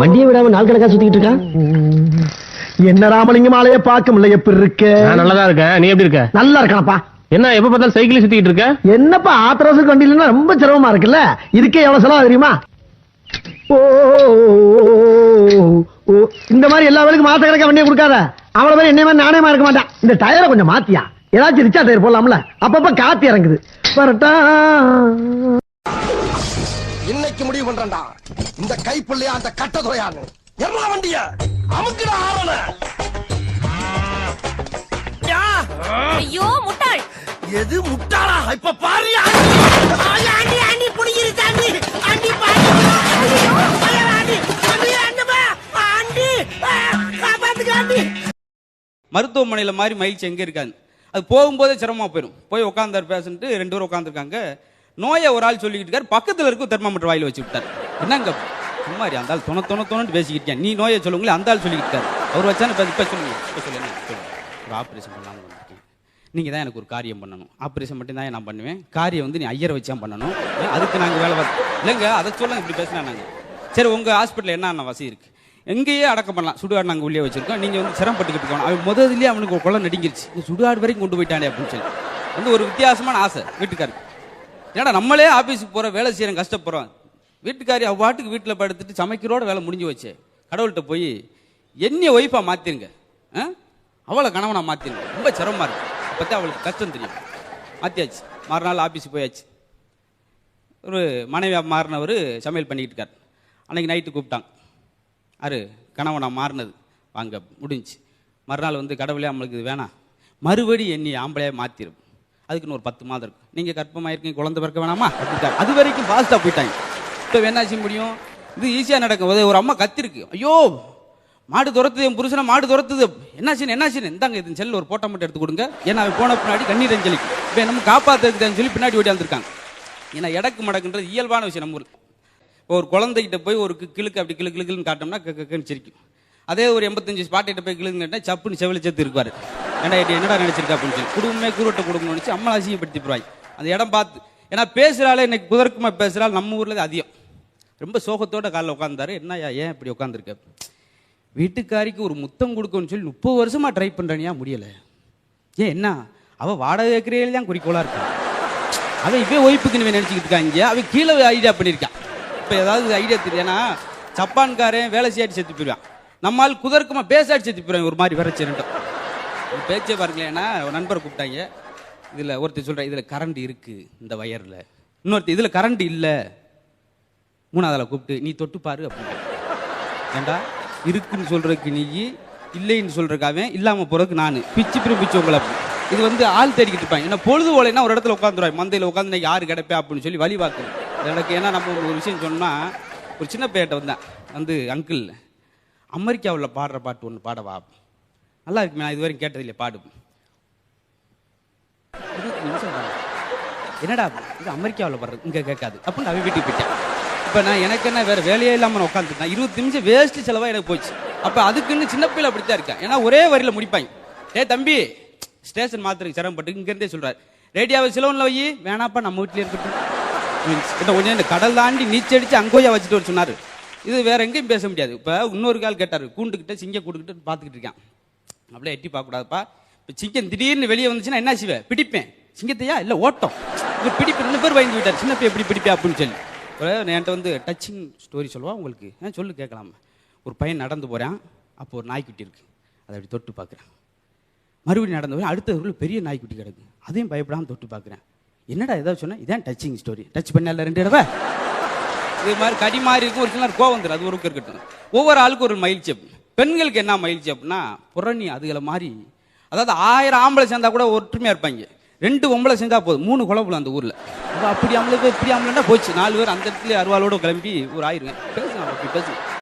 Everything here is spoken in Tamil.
வண்டியை விடாம நாள் கணக்கா சுத்திக்கிட்டு இருக்கான் என்ன ராமலிங்கம் ஆலைய பார்க்க முடியல எப்படி இருக்க? நல்லதா இருக்கேன். நீ எப்படி இருக்க? நல்லா இருக்கணப்பா. என்ன எப்ப பார்த்தாலும் சைக்கிள் சுத்திக்கிட்டு இருக்க? என்னப்பா ஆத்திரவசம் வண்டியிலன்னா ரொம்ப சிரமமா இருக்குல்ல? இதுக்கே எவ்வளவு செலவு தெரியுமா? ஓ ஓ, இந்த மாதிரி எல்லா வேலைக்கும் மாச கணக்கா வண்டியை கொடுக்காத. அவ்வளவு பேர் என்னைய மாதிரி நாணயமா இருக்க மாட்டான். இந்த டயரை கொஞ்சம் மாத்தியா? ஏதாச்சும் ரிச்சா டயர் போடலாம்ல? அப்பப்ப காத்து இறங்குது. வரட்டா. இன்னைக்கு முடிவு பண்றேன்டா. இந்த கைப்புள்ளையா அந்த கட்டதுறையான்னு எல்லா வண்டிய? அமுக்குடா ஆவன ஐயோ முட்டாள். எது முட்டாளா? இப்ப பாரியா ஆண்டி ஆண்டி புடிங்கிருச்சு ஆண்டி ஆண்டி பாரு. ஆண்டி. Aunty aunty. ஆ, காப்பாத்துங்க ஆண்டி. மருத்துவமனையில் மாதிரி மகிழ்ச்சி எங்கே இருக்காது. அது போகும்போதே சிரமமாக போயிடும் போய் உட்காந்தார் பேஷண்ட்டு ரெண்டு பேரும் உட்காந்துருக்காங்க நோயை ஒரு ஆள் சொல்லிக்கிட்டு இருக்காரு. பக்கத்தில் இருக்க தெர்மாமீட்டர் வாயில் வச்சு விட்டார். என்னங்க சும்மா அந்த ஆள் தொண தொண தொணன்னு பேசிக்கிட்டு நீ நோயை சொல்லுங்களே அந்த ஆள் சொல்லிக்கிட்டு இருக்காரு. அவர் வச்சானு இப்போ சொல்லுங்க. இப்போ சொல்லுங்க ஒரு ஆப்ரேஷன் பண்ணலாம்னு வந்திருக்கேன். நீங்கள் தான் எனக்கு ஒரு காரியம் பண்ணணும். ஆப்ரேஷன் மட்டும் தான் நான் பண்ணுவேன். காரியம் வந்து நீ ஐயரை வச்சா பண்ணணும். அதுக்கு நாங்கள் வேலை பார்த்து இல்லைங்க அதை சொல்லுங்க இப்படி பேசினா நாங்கள் சரி உங்கள் ஹாஸ்பிட்டலில் என்னென்ன வசதி இருக்குது எங்கேயே அடக்கம் பண்ணலாம். சுடுகாடு நாங்கள் உள்ளே வச்சிருக்கோம். நீங்கள் வந்து சிரமப்பட்டுக்கிட்டு இருக்கோம் அவன் முதல்லேயே அவனுக்கு குளம் நடிங்கிருச்சு. சுடுகாடு வரைக்கும் கொண்டு போயிட்டானே அப்படின்னு சொல்லி. வந்து ஒரு வித்தியாசமான ஆசை வீட்டுக்காருக்கு. ஏன்னா நம்மளே ஆஃபீஸுக்கு போகிற வேலை செய்கிறோம் கஷ்டப்படுறோம் வீட்டுக்காரி அவ்வாட்டுக்கு வீட்டில் படுத்துட்டு சமைக்கிறோட வேலை முடிஞ்சு வச்சு கடவுள்கிட்ட போய் என்னைய ஒய்ஃபாக மாற்றிருங்க அவளை கணவனை மாற்றிருங்க ரொம்ப சிரமமாக இருக்கு. அப்போ அவளுக்கு கஷ்டம் தெரியும். மாற்றியாச்சு மறுநாள் ஆஃபீஸுக்கு போயாச்சு. ஒரு மனைவியாக மாறினவர் சமையல் பண்ணிக்கிட்டு இருக்கார். அன்னைக்கு நைட்டு கூப்பிட்டாங்க. அரு கணவனை மாறினது. வாங்க முடிஞ்சு. மறுநாள் வந்து கடவுளே நம்மளுக்கு இது வேணாம். மறுபடி என்னை ஆம்பளையாக மாற்றிடும் அதுக்குன்னு ஒரு பத்து மாதம் இருக்கும் நீங்கள் கற்பமாயிருக்கீங்க குழந்தை பிறக்க வேணாமா அப்படின்ட்டாங்க அது வரைக்கும் ஃபாஸ்ட்டாக போயிட்டாங்க இப்போ என்ன செய்ய முடியும் இது ஈஸியாக நடக்கும் ஒரு- அம்மா கத்திருக்கு ஐயோ மாடு துரத்துது என் புருஷனை மாடு துரத்துது என்னாச்சுன்னு என்னாச்சுன்னு இந்தாங்க இது செல்ல ஒரு போட்டோ மட்டும் எடுத்து கொடுங்க ஏன்னா போன பின்னாடி கண்ணீர் அஞ்சலிக்கு இப்போ நம்ம காப்பாற்றுறதுக்குன்னு சொல்லி பின்னாடி ஓடி வந்திருக்காங்க ஏன்னா எடக்கு மடக்குன்றது இயல்பான விஷயம் நம்ம ஊரில் ஒரு குழந்தைகிட்ட போய் ஒரு கி- கிளுக்கு அப்படி கிளு கிளுக்குன்னு காட்டோம்னா க- சிரிக்கும் அதே ஒரு எண்பத்தஞ்சு ஸ்பாட்டிட்ட போய் கிளுன்னு கேட்டால் சப்புன்னு செவிலி சேர்த்து இருப்பாரு ஏன்னா என்னடா நினைச்சிருக்கா அப்படின்னு சொல்லி குடும்பமே குருட்ட குடும்பம்னு நினச்சி அம்மா அசிங்கப்படுத்தி போய் அந்த இடம் பார்த்து ஏன்னா பேசுகிறாலே இன்னைக்கு குதர்க்கமாக பேசுகிறாள் நம்ம ஊரில் அதிகம். ரொம்ப சோகத்தோட காலைல உட்காந்தாரு என்னய்யா ஏன் இப்படி உட்காந்துருக்க வீட்டுக்காரிக்கு ஒரு முத்தம் கொடுக்கணும்னு சொல்லி முப்பது வருஷமா ட்ரை பண்ணுறனியா முடியல. ஏன் என்ன? அவள் வாடகை வைக்கிறேன் தான் குறிக்கோளாக இருக்கான் அவன் இப்போ ஒய்ஃபுக்கு நீ இருக்கா இருக்காங்க அவன் கீழே ஐடியா பண்ணியிருக்கான் இப்போ ஏதாவது ஐடியா தெரியானா ஜப்பான்காரன் வேலை செய்யாட்டி செத்து போயிடுவான் நம்மால் குதர்க்கமா பேசாட்டி செத்து போயிடுவான் ஒரு மாதிரி வரைச்சு பேச்சே பாருங்களேன்னா ஒரு நண்பர் கூப்பிட்டாங்க. இதில் ஒருத்தர் சொல்கிறேன் இதில் கரண்ட் இருக்குது இந்த வயரில் இன்னொருத்தர் இதில் கரண்ட் இல்லை. மூணாவதில் கூப்பிட்டு நீ தொட்டு பாரு அப்படின்னு. ஏண்டா? இருக்குன்னு சொல்கிறதுக்கு நீ இல்லைன்னு சொல்கிறக்காவே இல்லாமல் போகிறதுக்கு நான். பிச்சு பிரிப்பிச்சு உங்களை இது வந்து ஆள் தேடிக்கிட்டு இருப்பாங்க. ஏன்னா பொழுது ஓலைன்னா ஒரு இடத்துல உட்காந்துருவாங்க. மந்தையில் உட்காந்து யார் கிடைப்பே அப்படின்னு சொல்லி வழி பார்க்கணும் எனக்கு ஏன்னா நம்ம ஒரு விஷயம் சொன்னால் ஒரு சின்ன பேட்டை வந்தேன். வந்து அங்கிள் அமெரிக்காவில் பாடுற பாட்டு ஒன்று பாடவா? நல்லா இருக்குமே நான் இதுவரைக்கும் கேட்டதில்லை பாடு என்னடா இது? அமெரிக்காவில் படுறது இங்கே கேட்காது. அப்படின்னு அவன் வீட்டுக்கு போயிட்டேன். இப்போ நான் எனக்கு என்ன வேறு வேலையே இல்லாமல் நான் உட்காந்துருந்தேன் இருபத்தி நிமிஷம் வேஸ்ட்டு செலவாக எனக்கு போச்சு. அப்போ அதுக்குன்னு சின்ன பிள்ளை அப்படி தான் இருக்கேன். ஏன்னா ஒரே வரியில் முடிப்பாங்க ஏ தம்பி ஸ்டேஷன் மாத்திரைக்கு சிரமப்பட்டு இங்கேருந்தே சொல்கிறார் ரேடியாவை சிலவனில் வை வேணாப்பா நம்ம வீட்டில் இருக்கட்டும். மீன்ஸ் என்ன கொஞ்சம் இந்த கடல் தாண்டி நீச்சடிச்சு அங்கோயா வச்சுட்டு வர சொன்னார். இது வேற எங்கேயும் பேச முடியாது. இப்போ இன்னொரு கால் கேட்டார் கூண்டுக்கிட்ட சிங்க கூட்டுக்கிட்டு பார்த்துக்கிட்டு இருக்கான். அப்படியே எட்டி பார்க்கக்கூடாதுப்பா. இப்போ சிங்கம் திடீர்னு வெளியே வந்துச்சுன்னா என்ன செய்வேன்? பிடிப்பேன். சிங்கத்தையா? இல்லை ஓட்டம். இது பிடிப்பு ரெண்டு பேர் பயந்து விட்டார் சின்ன பையன் எப்படி பிடிப்பேன் அப்படின்னு சொல்லி. ஒரு என்கிட்ட வந்து டச்சிங் ஸ்டோரி சொல்லுவா உங்களுக்கு. ஏன் சொல்லு கேட்கலாம்? ஒரு பையன் நடந்து போகிறான் அப்போ ஒரு நாய்க்குட்டி இருக்கு. அதை அப்படி தொட்டு பார்க்குறேன். மறுபடியும் நடந்து போகிறேன் அடுத்த ஊரில் பெரிய நாய்க்குட்டி கிடக்கு. அதையும் பயப்படாமல் தொட்டு பார்க்குறேன். என்னடா ஏதாவது சொன்னால் இதான் டச்சிங் ஸ்டோரி டச் பண்ணல ரெண்டு இடவை இது மாதிரி கடி மாதிரி இருக்கும். ஒரு சிலர் கோவம் வந்துடும் அது ஒரு இருக்கட்டும். ஒவ்வொரு ஆளுக்கும் ஒரு மகிழ்ச்சி அப்படி. பெண்களுக்கு என்ன மகிழ்ச்சி அப்படின்னா புறணி அதுகளை மாதிரி அதாவது ஆயிரம் ஆம்பளை சேர்ந்தா கூட ஒற்றுமையா இருப்பாங்க. ரெண்டு பொம்பளை சேர்ந்தா போதும். மூணு குழம்புல அந்த ஊர்ல. அப்படி ஆம்பளை போய் இப்படி ஆம்பளைன்னா போச்சு. நாலு பேர் அந்த இடத்துல அருவாளோட கிளம்பி ஒரு ஆயிருங்க. பேசுங்க அப்படி பேசுங்க.